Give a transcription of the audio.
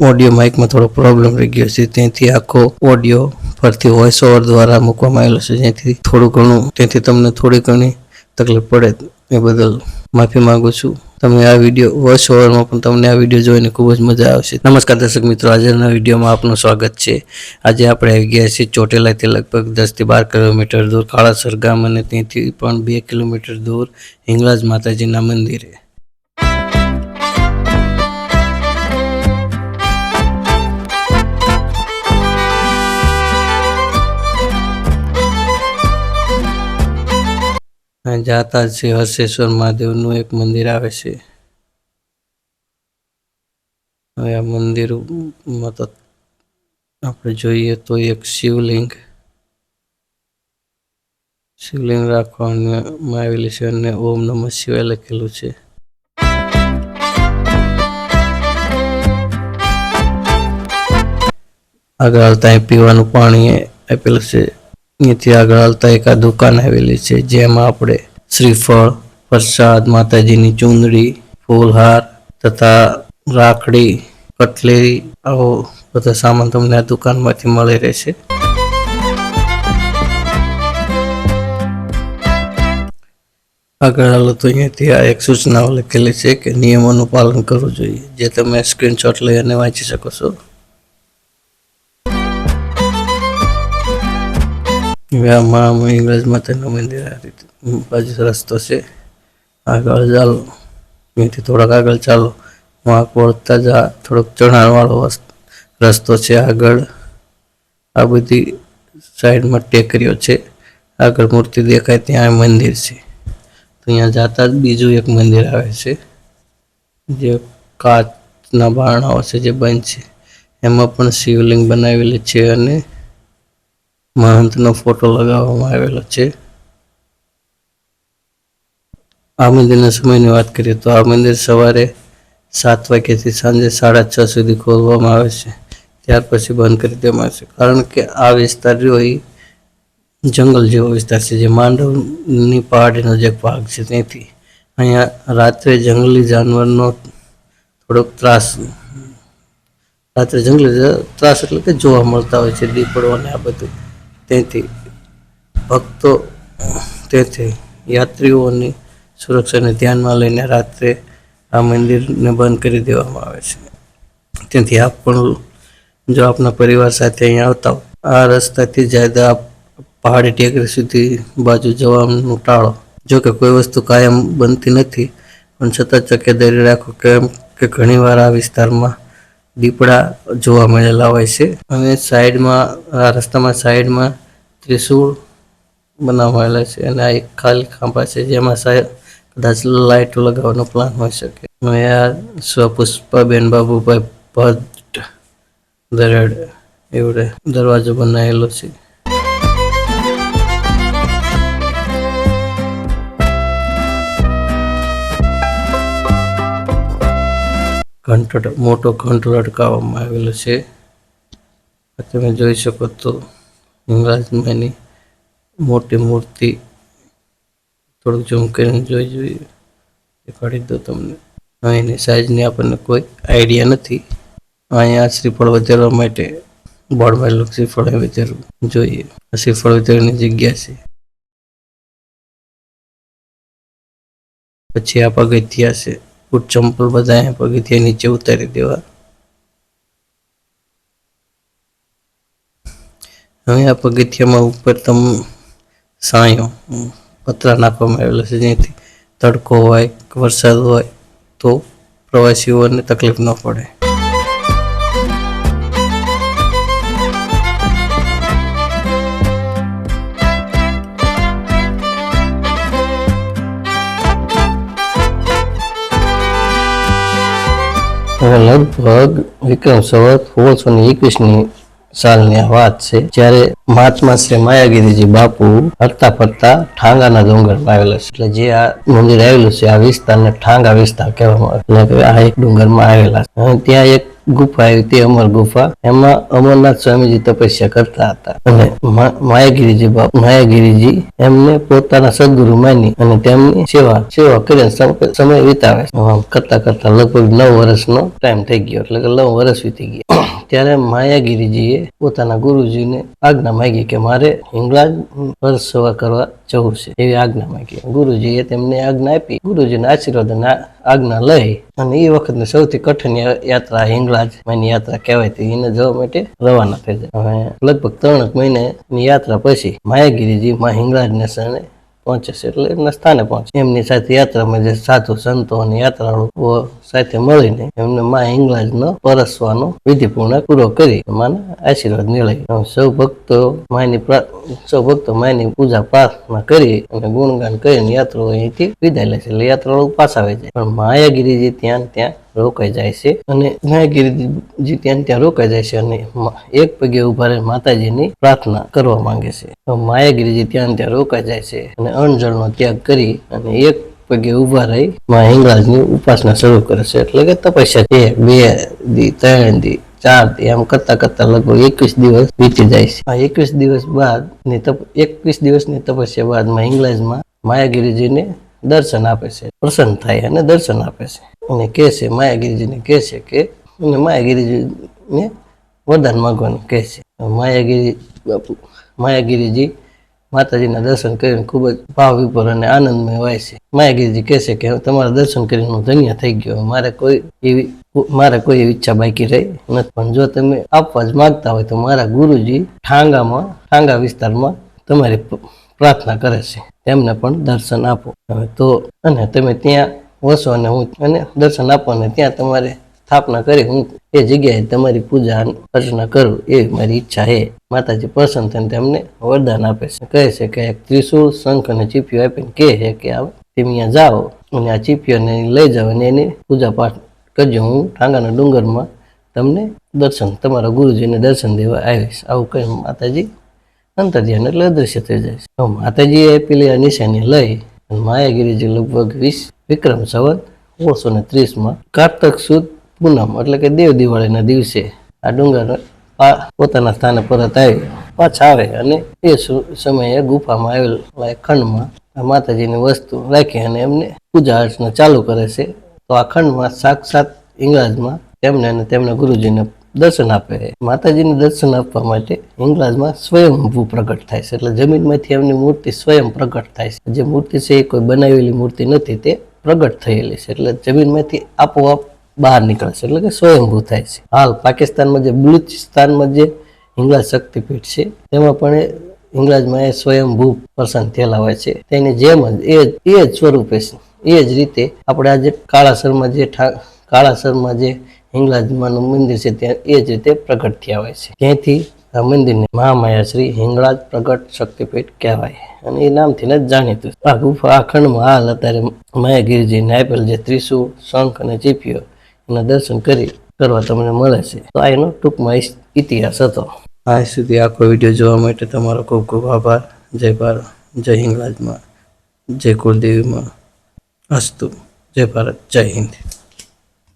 Audio માઇકમાં થોડો problem રહી ગયો છે. તેથી આખો ઓડિયો ફરતી વોઇસ ઓવર દ્વારા મૂકવામાં આવેલો છે. જેથી થોડું ઘણું તેથી તમને થોડી ઘણી તકલીફ પડે એ બદલ માફી માંગુ છું. તમે આ વીડિયો વોઇસ ઓવરમાં પણ તમને આ વીડિયો જોઈને ખૂબ જ મજા આવશે. નમસ્કાર દર્શક મિત્રો આજના વિડીયોમાં આપનું સ્વાગત છે. આજે આપણે આવી ગયા છીએ ચોટેલાથી લગભગ દસથી બાર કિલોમીટર દૂર, કાળાસર ગામ અને ત્યાંથી પણ બે કિલોમીટર દૂર હિંગળાજ માતાજીના મંદિરે. જાતા જ શ્રી હર્ષેશ્વર મહાદેવનું એક મંદિર આવે છે. હવે આ મંદિરમાં તો આપણે જોઈએ તો એક શિવલિંગ. શિવલિંગ રાખવામાં આવેલી છે અને ઓમ નમઃ શિવાય લખેલું છે. આગળ આવતા પીવાનું પાણી આપેલું છે. અહીંથી આગળ હાલતા આ દુકાન આવેલી છે, જેમાં આપણે શ્રીફળ, પ્રસાદ, માતાજીની ચૂંદડી, ફૂલહાર તથા રાખડી, કટલેરી, આવો બધો સામાન તમને આ દુકાનમાંથી મળી રહેશે. આગળ હાલો તો અહીંયાથી આ એક સૂચનાઓ લખેલી છે કે નિયમોનું પાલન કરવું જોઈએ, જે તમે સ્ક્રીનશોટ લઈ અને વાંચી શકો છો. વ્યામાં ઇંગ્રજ માતાનું મંદિર આ બાજુ રસ્તો છે. આગળ ચાલો. અહીંથી થોડાક આગળ ચાલો. વાંક વળતા જા થોડોક ચઢાણવાળો રસ્તો છે આગળ. આ બધી સાઈડમાં ટેકરીઓ છે. આગળ મૂર્તિ દેખાય ત્યાં મંદિર છે. તો અહીંયા જાતા જ બીજું એક મંદિર આવે છે. જે કાચના બારણાઓ છે, જે બંધ છે. એમાં પણ શિવલિંગ બનાવેલી છે અને મહંતનો ફોટો લગાવવામાં આવેલો છે. આ મંદિરના સમયની વાત કરીએ તો આ મંદિર સવારે સાત વાગ્યાથી સાંજે સાડા છ સુધી ખોલવામાં આવે છે. ત્યાર પછી બંધ કરી દેવામાં આવે છે. કારણ કે આ વિસ્તાર રહ્યો એ જંગલ જેવો વિસ્તાર છે, જે માંડવની પહાડીનો જે ભાગ છે ત્યાંથી. અહીંયા રાત્રે જંગલી જાનવરનો થોડોક ત્રાસ, રાત્રે જંગલી ત્રાસ એટલે કે જોવા મળતા હોય છે દીપડો અને આ બધું. તેથી ભક્તો, તેથી યાત્રીઓની સુરક્ષાને ધ્યાનમાં લઈને રાત્રે આ મંદિરને બંધ કરી દેવામાં આવે છે. તેથી આપ પણ જો આપના પરિવાર સાથે અહીંયા આવતા હો, આ રસ્તાથી જાય તો આપ પહાડી ટેકરી સુધી બાજુ જવાનું ટાળો. જો કે કોઈ વસ્તુ કાયમ બનતી નથી, પણ છતાં તકેદારી રાખો કેમ કે ઘણીવાર આ વિસ્તારમાં દીપડા જોવા મળેલા હોય છે. અને સાઈડમાં, આ રસ્તામાં સાઈડમાં ત્રિશૂળ બનાવાયેલા છે અને આ એક ખાલી ખાંભા છે જેમાં કદાચ લાઇટો લગાવવાનો પ્લાન હોઈ શકે. અને આ સ્વપુષ્પાબેન બાબુભાઈ ભટ્ટ દરડ, એવડે દરવાજો બનાવેલો છે. ઘંટ મોટો ઘંટ લટકાવવામાં આવેલો છે. તમે જોઈ શકો તો હિંગરાજમાંની મોટી મૂર્તિ થોડુંક ઝૂમ કરીને જોઈ જોઈએ. દેખાડી દો તમને. અહીંની સાઇઝની આપણને કોઈ આઈડિયા નથી. અહીંયા શ્રીફળ વધારવા માટે બોર્ડમાં શ્રીફળ વધારવું જોઈએ. શ્રીફળ વધારવાની જગ્યા છે. પછી આ પગથિયા છે. બૂટ ચંપલ બધા પગથિયા નીચે ઉતારી દેવા. હવે આ પગથિયામાં ઉપર તમ સાયો પતરા નાખવામાં આવેલા છે. જેથી તડકો હોય, વરસાદ હોય, તો પ્રવાસીઓને તકલીફ ન પડે. લગભગ વિક્રમ સંવત સોળસો ને એકવીસની સાલની વાત છે, જ્યારે મહાત્મા શ્રી માયાગીરીજી બાપુ હરતા ફરતા ઠાંગાના ડુંગરમાં આવેલા છે. એટલે જે આ મંદિર આવેલું છે, આ વિસ્તારને ઠાંગા વિસ્તાર કહેવામાં આવે એટલે આ એક ડુંગરમાં આવેલા છે. ત્યાં એક ગુફા આવી તે અમર ગુફા. એમાં અમરનાથ સ્વામીજી તપસ્યા કરતા હતા. અને માયાગીરીજી બાપ, માયાગીરીજી એમને પોતાના સદગુરુ માની અને તેમની સેવા સેવા કરીને સમય વિતાવે કરતા કરતા લગભગ નવ વર્ષનો ટાઈમ થઈ ગયો. એટલે કે નવ વર્ષ વીતી ગયા. ત્યારે માયાગીરીજીએ પોતાના ગુરુજીને આજ્ઞા માંગી કે મારે હિંગળાજ પર સેવા કરવા જવું છે, એવી આજ્ઞા માંગી. ગુરુજીએ તેમને આજ્ઞા આપી. ગુરુજીના આશીર્વાદ આજ્ઞા લઈ અને એ વખતની સૌથી કઠિન યાત્રા હિંગળાજ માની યાત્રા કહેવાય હતી એને જવા માટે રવાના થઈ જાય. હવે લગભગ ત્રણ મહિને મહિનાની યાત્રા પછી માયાગીરીજી માં હિંગળાજને શરણે પહોંચે છે. એટલે એમના સ્થાને પહોંચે. એમની સાથે યાત્રામાં જે સાધુ સંતો અને યાત્રાળુઓ સાથે મળીને એમને મા હિંગળાજનો પરસવાનો વિધિપૂર્ણ પૂરો કરી માના આશીર્વાદ મેળવી. સૌ ભક્તો માની સૌ ભક્તો માની પૂજા પ્રાર્થના કરી અને ગુણગાન કરીને યાત્રાઓ અહીંથી વિદાય લે છે. એટલે યાત્રાળુ પાછા આવે છે. પણ માયાગીરીજી ત્યાં ત્યાં રોકાઈ જાય છે. અને માયાગીરીજી ત્યાં ત્યાં રોકાઈ જાય છે અને એક પગે ઊભા રહી માતાજીની પ્રાર્થના કરવા માંગે છે. માયાગીરીજી ત્યાં ત્યાં રોકાઈ જાય છે અને અણજળનો ત્યાગ કરી અને એક પગે ઊભા રહી માં હિંગળાજની ઉપાસના શરૂ કરે છે. એટલે કે તપસ્યા છે. બે દી, ત્રણ દી, ચાર દી એમ કરતા કરતા લગભગ એકવીસ દિવસ વીતી જાય છે. આ એકવીસ દિવસ બાદ એકવીસ દિવસની તપસ્યા બાદમાં હિંગળાજમાં માયાગીરીજીને દર્શન આપે છે. પ્રસન્ન થાય અને દર્શન આપે છે. અને કહે છે, માયાગીરીજીને કહે છે કે, અને માયાગીરીજીને વરદાન માગવાનું કહે છે. માયાગીરી, બાપુ, માયાગીરીજી માતાજીના દર્શન કરીને ખૂબ જ ભાવ વિપર અને આનંદમય હોય છે. માયાગીરીજી કહે છે કે તમારા દર્શન કરીને હું ધન્ય થઈ ગયો મારે કોઈ એવી, મારે કોઈ એવી ઈચ્છા બાકી રહી નથી. પણ જો તમે આપવા જ માગતા હોય તો મારા ગુરુજી ઠાંગામાં, ઠાંગા વિસ્તારમાં તમારી પ્રાર્થના કરે છે. તેમને પણ દર્શન આપો. તો, અને તમે ત્યાં વસો અને હું અને દર્શન આપો અને ત્યાં તમારે સ્થાપના કરી હું એ જગ્યાએ તમારી પૂજા અર્ચના કરું એ મારી ઈચ્છા છે. માતાજી પ્રસન્ન થઈને તેમને વરદાન આપે છે. કહે છે કે એક ત્રિશુળ શંખ અને ચીપિયો આપીને કહે છે કે આ તમે અહીંયા જાઓ અને આ ચીપિયોને લઈ જાઓ અને એની પૂજા પાઠ કરજો. હું ટાંગાના ડુંગરમાં તમને દર્શન, તમારા ગુરુજીને દર્શન દેવા આવીશ. આવું કહી માતાજી અંતર ધ્યાન એટલે અદૃશ્ય થઈ જાય છે. માતાજીએ પેલી નિશાની લઈ માયાગીરીજી લગભગ વીસ વિક્રમ સંવત, ઓળસો ને ત્રીસમાં કારતક સુદ પૂનમ, એટલે કે દેવ દિવાળીના દિવસે આ ડુંગર પોતાના સ્થાને પરત આવી પાછા આવે અને એ સમયે ગુફામાં આવેલા ખંડમાં આ માતાજીની વસ્તુ રાખી અને એમને પૂજા અર્ચના ચાલુ કરે છે. તો આ ખંડમાં સાક્ષાત ઇંગ્લાજમાં તેમને અને તેમના ગુરુજીને દર્શન આપે. છે માતાજીને દર્શન આપવા માટે ઇંગ્લાજમાં સ્વયંભૂ પ્રગટ થાય છે. એટલે જમીનમાંથી એમની મૂર્તિ સ્વયં પ્રગટ થાય છે. જે મૂર્તિ છે એ કોઈ બનાવેલી મૂર્તિ નથી તે પ્રગટ થયેલી છે. એટલે જમીનમાંથી આપોઆપ બહાર નીકળે છે. એટલે કે સ્વયંભૂ થાય છે. હાલ પાકિસ્તાનમાં જે બલુચિસ્તાનમાં જે હિંગળાજ શક્તિપીઠ છે, તેમાં પણ હિંગળાજમાં એ સ્વયંભૂ પ્રસન્ન થયેલા હોય છે. તેની જેમ જ એ એ જ સ્વરૂપે છે. એ જ રીતે આપણે આજે કાળાસરમાં જે કાળાસરમાં જે હિંગળાજમાનું મંદિર છે, ત્યાં એ જ રીતે પ્રગટ થયા હોય છે. ત્યાંથી આ મંદિરને મહામાયા શ્રી હિંગળાજ પ્રગટ શક્તિપીઠ કહેવાય અને એ નામથી જાણીતું આ ગુફા આ ખંડમાં હાલ અત્યારે માયાગીરીજીને નાયપલ જે ત્રિશુળ, શંખ અને ચીપીઓ એના દર્શન કરી કરવા તમને મળે છે. તો આ એનો ટૂંકમાં ઇતિહાસ હતો. આ સુધી આખો વીડિયો જોવા માટે તમારો ખૂબ ખૂબ આભાર. જય ભારત, જય હિંગળાજમાં, જય કુલદેવીમાં અસ્તુ, જય ભારત, જય હિન્દ.